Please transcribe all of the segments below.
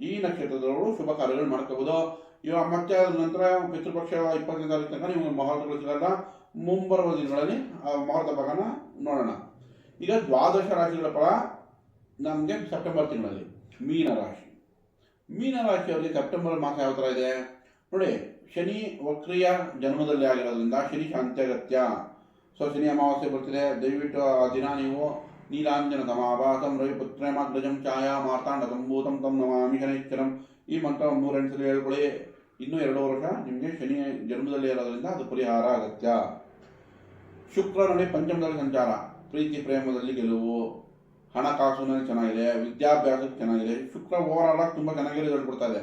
ಈ ನಕ್ಷತ್ರದವರು ಶುಭ ಕಾರ್ಯಗಳು ಮಾಡ್ಕೋಬಹುದು ಇವಾಗ ಮತ್ತೆ ಅದ್ರ ನಂತರ ಪಿತೃಪಕ್ಷ ಇಪ್ಪತ್ತನೇ ತಾರೀಕು ತನಕ ನೀವು ಮುಹೂರ್ತಗಳು ಸಿಗಲ್ಲ. ಮುಂಬರುವ ದಿನಗಳಲ್ಲಿ ಆ ಮುಹೂರ್ತ ಭಾಗನ ನೋಡೋಣ. ಈಗ ದ್ವಾದಶ ರಾಶಿಗಳ ಫಲ ನಮಗೆ ಸೆಪ್ಟೆಂಬರ್ ತಿಂಗಳಲ್ಲಿ, ಮೀನ ರಾಶಿ. ಮೀನ ರಾಶಿಯವರಿಗೆ ಸೆಪ್ಟೆಂಬರ್ ಮಾಸ ಯಾವ ಥರ ಇದೆ? ನೋಡಿ, ಶನಿ ವಕ್ರಿಯ ಜನ್ಮದಲ್ಲಿ ಆಗಿರೋದ್ರಿಂದ ಶನಿ ಶಾಂತ್ಯಗತ್ಯ. ಸೊ, ಶನಿ ಅಮಾವಾಸ್ಯೆ ಬರ್ತಿದೆ. ದಯವಿಟ್ಟು ಆ ದಿನ ನೀವು ನೀಲಾಂಜನ ತಮಾಭಾಸಂ ರವಿಪುತ್ರೇಮಾಗ್ರಜಂ ಛಾಯಾ ಮಾರ್ತಾಂಡ ಸಂಭೂತಂ ತಂ ನಮಾಮಿ ಶನೈಶ್ಚರಂ ಈ ಮಂತ್ರ ಮೂರೆಂಟು ಸಲ ಹೇಳ್ಕೊಳ್ಳಿ ಇನ್ನೂ ಎರಡು ವರ್ಷ ನಿಮಗೆ ಶನಿ ಜನ್ಮದಲ್ಲಿ ಇರೋದರಿಂದ ಅದು ಪರಿಹಾರ ಅಗತ್ಯ ಶುಕ್ರನಲ್ಲಿ ಪಂಚಮದಲ್ಲಿ ಸಂಚಾರ ಪ್ರೀತಿ ಪ್ರೇಮದಲ್ಲಿ ಗೆಲುವು ಹಣಕಾಸು ಚೆನ್ನಾಗಿದೆ ವಿದ್ಯಾಭ್ಯಾಸಕ್ಕೆ ಚೆನ್ನಾಗಿದೆ ಶುಕ್ರ ಓವರಾಲ್ ಆಗಿ ತುಂಬ ಚೆನ್ನಾಗಿ ರಿಸಲ್ಟ್ ಕೊಡ್ತಾ ಇದೆ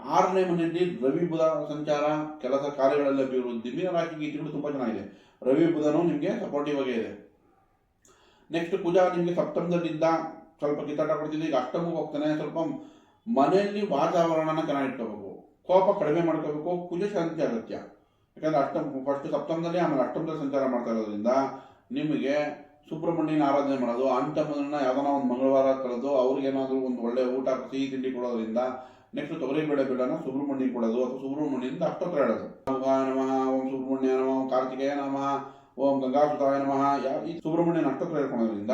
ಆರನೇ ಮನೆಯಲ್ಲಿ ರವಿ ಬುಧ ಸಂಚಾರ ಕೆಲಸ ಕಾರ್ಯಗಳಲ್ಲಿ ಅಭಿವೃದ್ಧಿ ಮೀನ ರಾಶಿ ಗೀತೆಗಳು ತಿಂಗಳು ತುಂಬ ಚೆನ್ನಾಗಿದೆ ರವಿ ಬುಧನು ನಿಮಗೆ ಸಪೋರ್ಟಿವ್ ಆಗಿದೆ ನೆಕ್ಸ್ಟ್ ಪೂಜಾ ನಿಮಗೆ ಸಪ್ತಮದಲ್ಲಿದ್ದ ಸ್ವಲ್ಪ ಕಿತ್ತಾಟ ಕೊಡ್ತೀನಿ ಈಗ ಅಷ್ಟಮಕ್ಕೆ ಹೋಗ್ತಾನೆ. ಸ್ವಲ್ಪ ಮನೆಯಲ್ಲಿ ವಾತಾವರಣನ ಚೆನ್ನಾಗಿ ಇಟ್ಕೋಬೇಕು. ಕೋಪ ಕಡಿಮೆ ಮಾಡ್ಕೋಬೇಕು. ಪೂಜೆ ಶಾಂತಿ ಅಗತ್ಯ. ಯಾಕಂದ್ರೆ ಅಷ್ಟಮ ಫಸ್ಟ್ ಸಪ್ತಮದಲ್ಲಿ ಆಮೇಲೆ ಅಷ್ಟಮದಲ್ಲಿ ಸಂಚಾರ ಮಾಡ್ತಾ ಇರೋದ್ರಿಂದ ನಿಮಗೆ ಸುಬ್ರಹ್ಮಣ್ಯನ ಆರಾಧನೆ ಮಾಡೋದು ಅಂಟಮ್ಮನ ಯಾವ್ದಾನ ಒಂದು ಮಂಗಳವಾರ ಕಳೆದು ಅವ್ರಿಗೇನಾದ್ರೂ ಒಂದು ಒಳ್ಳೆ ಊಟ, ಸಿಹಿ ತಿಂಡಿ ಕೊಡೋದ್ರಿಂದ ನೆಕ್ಸ್ಟ್ ತೊಗರಿಬೇಳೆ ಬೇಡನ ಸುಬ್ರಹ್ಮಣ್ಯ ಕೊಡೋದು ಅಥವಾ ಸುಬ್ರಹ್ಮಣ್ಯದಿಂದ ಅಷ್ಟೋತ್ತರ ಹೇಳೋದು ನಮಃ, ಓಂ ಸುಬ್ರಹ್ಮಣ್ಯ ನಮಃ, ಓಂ ಕಾರ್ತಿಕೇಯ ನಮಃ. ಓಂ ಗಂಗಾಸುತಾಯ ನಮಃ. ಯಾ- ಈ ಸುಬ್ರಹ್ಮಣ್ಯ ನಕ್ಷತ್ರ ಹೇಳ್ಕೊಳ್ಳೋದ್ರಿಂದ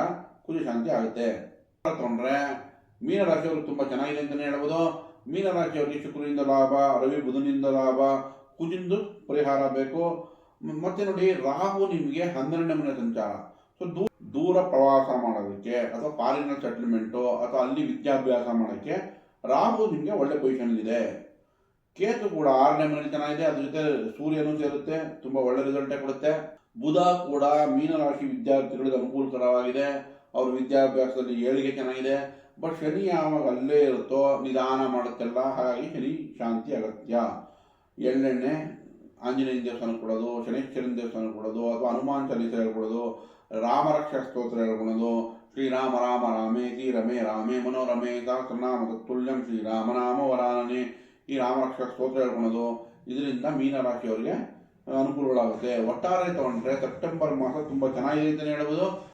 ಕುಜ ಶಾಂತಿ ಆಗುತ್ತೆ. ತಗೊಂಡ್ರೆ ಮೀನರಾಶಿಯವರು ತುಂಬಾ ಚೆನ್ನಾಗಿದೆ ಅಂತಲೇ ಹೇಳ್ಬೋದು. ಮೀನರಾಶಿಯವರಿಗೆ ಶುಕ್ರನಿಂದ ಲಾಭ, ರವಿ ಬುಧನಿಂದ ಲಾಭ, ಕುಜಿಂದು ಪರಿಹಾರ ಬೇಕು. ಮತ್ತೆ ನೋಡಿ, ರಾಹು ನಿಮಗೆ ಹನ್ನೆರಡನೇ ಮನೆ ಸಂಚಾರ. ಸೊ ದೂರ ದೂರ ಪ್ರವಾಸ ಮಾಡೋದಕ್ಕೆ ಅಥವಾ ಫಾರಿನ ಸೆಟಲ್ಮೆಂಟು ಅಥವಾ ಅಲ್ಲಿ ವಿದ್ಯಾಭ್ಯಾಸ ಮಾಡೋಕ್ಕೆ ರಾಹು ನಿಮಗೆ ಒಳ್ಳೆ ಇದೆ. ಕೇತು ಕೂಡ ಆರನೇ ಮನೆ ಚೆನ್ನಾಗಿದೆ. ಅದ್ರ ಜೊತೆ ಸೂರ್ಯನೂ ಸೇರುತ್ತೆ. ತುಂಬಾ ಒಳ್ಳೆ ರಿಸಲ್ಟೇ ಕೊಡುತ್ತೆ. ಬುಧ ಕೂಡ ಮೀನರಾಶಿ ವಿದ್ಯಾರ್ಥಿಗಳಿಗೆ ಅನುಕೂಲಕರವಾಗಿದೆ. ಅವ್ರ ವಿದ್ಯಾಭ್ಯಾಸದಲ್ಲಿ ಏಳಿಗೆ ಚೆನ್ನಾಗಿದೆ. ಬಟ್ ಶನಿ ಯಾವಾಗ ಅಲ್ಲೇ ಇರುತ್ತೋ, ನಿಧಾನ ಮಾಡುತ್ತೆಲ್ಲ, ಹಾಗಾಗಿ ಶನಿ ಶಾಂತಿ ಅಗತ್ಯ. ಎಳ್ಳೆಣ್ಣೆ, ಆಂಜನೇಯನ ದೇವಸ್ಥಾನ ಕೊಡೋದು, ಶನೇಶ್ವರನ ದೇವಸ್ಥಾನ ಕೊಡೋದು, ಅಥವಾ ಹನುಮಾನ್ ಚಾಲೀಸ ಹೇಳ್ಕೊಡೋದು, ರಾಮರಕ್ಷ ಸ್ತೋತ್ರ ಹೇಳ್ಕೊಳೋದು ಶ್ರೀರಾಮ ರಾಮ ರಾಮೇತಿ ರಮೇ ರಾಮೇ, ಮನೋರಮೇ ಸಹಸ್ರನಾಮ ತುಲ್ಯಂ ಶ್ರೀರಾಮನಾಮ ವರಾನನೆ, ಈ ರಾಮರಕ್ಷ ಸ್ತೋತ್ರ ಹೇಳ್ಕೊಳೋದು ಇದರಿಂದ ಮೀನರಾಶಿಯವರಿಗೆ ಅನುಕೂಲಗಳಾಗುತ್ತೆ. ಒಟ್ಟಾರೆ ತಗೊಂಡ್ರೆ ಸೆಪ್ಟೆಂಬರ್ ಮಾಸ ತುಂಬ ಚೆನ್ನಾಗಿದೆ ಅಂತಲೇ ಹೇಳ್ಬೋದು.